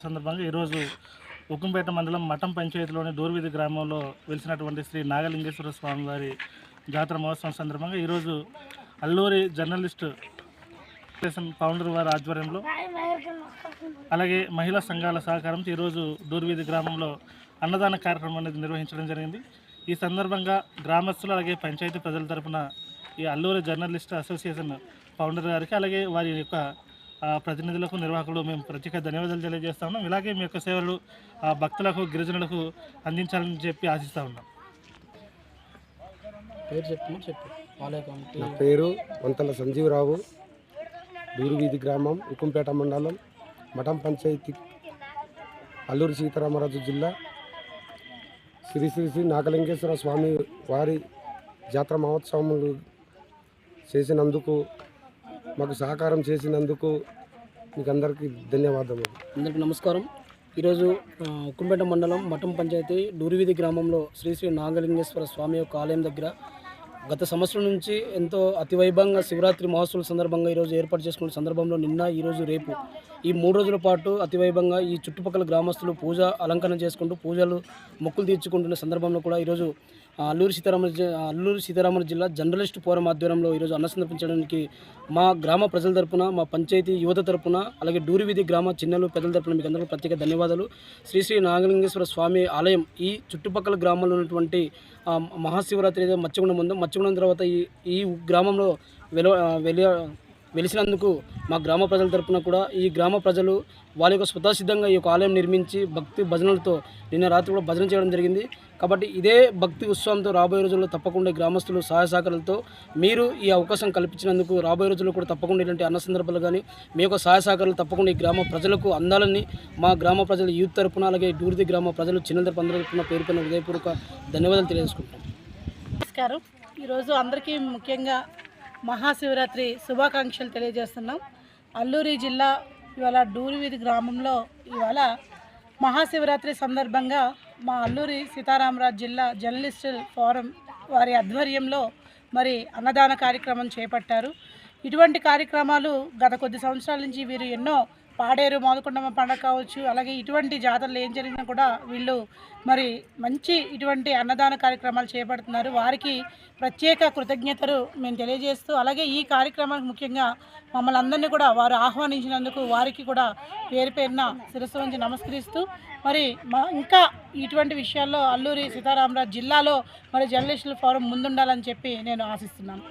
సందర్భంగా ఈరోజు ఉక్కంపేట మండలం మఠం పంచాయతీలోని దూర్విధి గ్రామంలో వెలిసినటువంటి శ్రీ నాగలింగేశ్వర స్వామి వారి జాతర మహోత్సవం సందర్భంగా ఈరోజు అల్లూరి జర్నలిస్ట్ అసోసియేషన్ ఫౌండర్ వారి ఆధ్వర్యంలో అలాగే మహిళా సంఘాల సహకారంతో ఈరోజు దూర్వీధి గ్రామంలో అన్నదాన కార్యక్రమం అనేది నిర్వహించడం జరిగింది. ఈ సందర్భంగా గ్రామస్తులు అలాగే పంచాయతీ ప్రజల తరపున ఈ అల్లూరి జర్నలిస్ట్ అసోసియేషన్ ఫౌండర్ గారికి అలాగే వారి యొక్క ప్రతినిధులకు నిర్వాహకులు మేము ప్రత్యేక ధన్యవాదాలు తెలియజేస్తా ఉన్నాం. ఇలాగే మీ యొక్క సేవలు ఆ, భక్తులకు గిరిజనులకు అందించాలని చెప్పి ఆశిస్తూ ఉన్నాం. పేరు చెప్పు చెప్పు. నా పేరు వంతల సంజీవరావు. దూరువీధి గ్రామం ఉక్కుంపేట మండలం మఠం పంచాయతీ అల్లూరి సీతారామరాజు జిల్లా శ్రీ శ్రీ శ్రీ నాగలింగేశ్వర స్వామి వారి జాతర మహోత్సవములు చేసినందుకు మాకు సహకారం చేసినందుకు మీకు అందరికీ ధన్యవాదములు. అందరికీ నమస్కారం. ఈరోజు ఉక్కుంపేట మండలం మఠం పంచాయతీ డూరివీధి గ్రామంలో శ్రీ శ్రీ నాగలింగేశ్వర స్వామి యొక్క ఆలయం దగ్గర గత సంవత్సరం నుంచి ఎంతో అతివైభవంగా శివరాత్రి మహోత్సవం సందర్భంగా ఈరోజు ఏర్పాటు చేసుకున్న సందర్భంలో నిన్న ఈరోజు రేపు ఈ మూడు రోజుల పాటు అతివైభవంగా ఈ చుట్టుపక్కల గ్రామస్తులు పూజ అలంకరణ చేసుకుంటూ పూజలు మొక్కులు తీర్చుకుంటున్న సందర్భంలో కూడా ఈరోజు అల్లూరు అల్లూరి సీతారామ జి- అల్లూరి సీతారామరాజు జిల్లా జర్నలిస్ట్ ఫోరం ఆధ్వర్యంలో ఈరోజు అన్న సందర్భించడానికి మా గ్రామ ప్రజల తరపున మా పంచాయతీ యువత తరపున అలాగే డూరివీధి గ్రామ చిన్నలు పెద్దల తరపున మీకు అందరూ ప్రత్యేక ధన్యవాదాలు. శ్రీ శ్రీ నాగలింగేశ్వర స్వామి ఆలయం ఈ చుట్టుపక్కల గ్రామంలో ఉన్నటువంటి మహాశివరాత్రి ఏదో మచ్చగుండం ఉందో మచ్చగుండం తర్వాత ఈ ఈ గ్రామంలో వెల వెలి వెలిసినందుకు మా గ్రామ ప్రజల తరపున కూడా ఈ గ్రామ ప్రజలు వాళ్ళ యొక్క స్వతసిద్ధంగా ఈ యొక్క ఆలయం నిర్మించి భక్తి భజనలతో నిన్న రాత్రి కూడా భజన చేయడం జరిగింది. కాబట్టి ఇదే భక్తి ఉత్సవంతో రాబోయే రోజుల్లో తప్పకుండా గ్రామస్తులు సహాయ సహకారాలతో మీరు ఈ అవకాశం కల్పించినందుకు రాబోయే రోజుల్లో కూడా తప్పకుండా ఇలాంటి అన్న సందర్భాలు కానీ మీ యొక్క సహాయ సహకారాలు తప్పకుండా ఈ గ్రామ ప్రజలకు అందాలని మా గ్రామ ప్రజల యూత్ తరపున అలాగే డూర్ది గ్రామ ప్రజలు చిన్న తరపు అందరి తరపున పేరుపైన హృదయపూర్వక ధన్యవాదాలు తెలియజేసుకుంటాం నమస్కారం. ఈరోజు అందరికీ ముఖ్యంగా మహాశివరాత్రి శుభాకాంక్షలు తెలియజేస్తున్నాం. అల్లూరి జిల్లా ఇవాళ డూరివీధి గ్రామంలో ఇవాళ మహాశివరాత్రి సందర్భంగా మా అల్లూరి సీతారామరాజు జిల్లా జర్నలిస్టుల ఫోరం వారి ఆధ్వర్యంలో మరి అన్నదాన కార్యక్రమం చేపట్టారు. ఇటువంటి కార్యక్రమాలు గత కొద్ది సంవత్సరాల నుంచి వీరు ఎన్నో పాడేరు మోదకొండమ్మ పండగ కావచ్చు అలాగే ఇటువంటి జాతరలు ఏం జరిగినా కూడా వీళ్ళు మరి మంచి ఇటువంటి అన్నదాన కార్యక్రమాలు చేపడుతున్నారు. వారికి ప్రత్యేక కృతజ్ఞతలు మేము తెలియజేస్తూ అలాగే ఈ కార్యక్రమానికి ముఖ్యంగా మమ్మల్ని అందరినీ కూడా వారు ఆహ్వానించినందుకు వారికి కూడా పేరు పేరున శిరస్సు వంచి నమస్కరిస్తూ మరి మా ఇంకా ఇటువంటి విషయాల్లో అల్లూరి సీతారామరాజు జిల్లాలో మరి జర్నలిస్టుల ఫోరం ముందుండాలని చెప్పి నేను ఆశిస్తున్నాను.